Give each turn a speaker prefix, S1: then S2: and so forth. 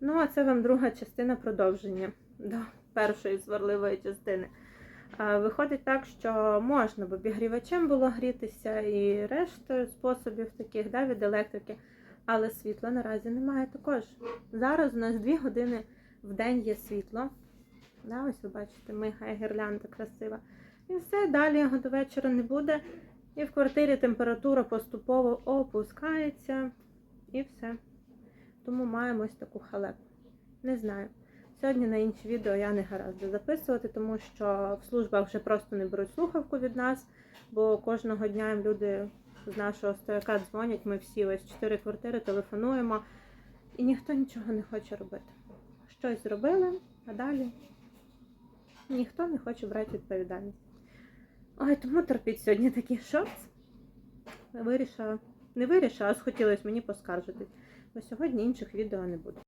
S1: Ну, а це вам друга частина продовження до першої сварливої частини. Виходить так, що можна б обігрівачем було грітися і рештою способів таких да, від електрики, але світла наразі немає також. Зараз у нас 2 години в день є світло. Да, ось ви бачите, мигає гірлянда красива. І все, далі його до вечора не буде. І в квартирі температура поступово опускається. І все. Тому маємо ось таку халепу. Не знаю. Сьогодні на інші відео я не гаразд записувати, тому що в службах вже просто не беруть слухавку від нас, бо кожного дня їм люди з нашого стояка дзвонять. Ми всі ось чотири квартири телефонуємо, і ніхто нічого не хоче робити. Щось зробили, а далі ніхто не хоче брати відповідальність. Ой, тому терпіть сьогодні такий шорт. Вирішила, не вирішила, а схотілося мені поскаржитись. Бо сьогодні інших відео не буде.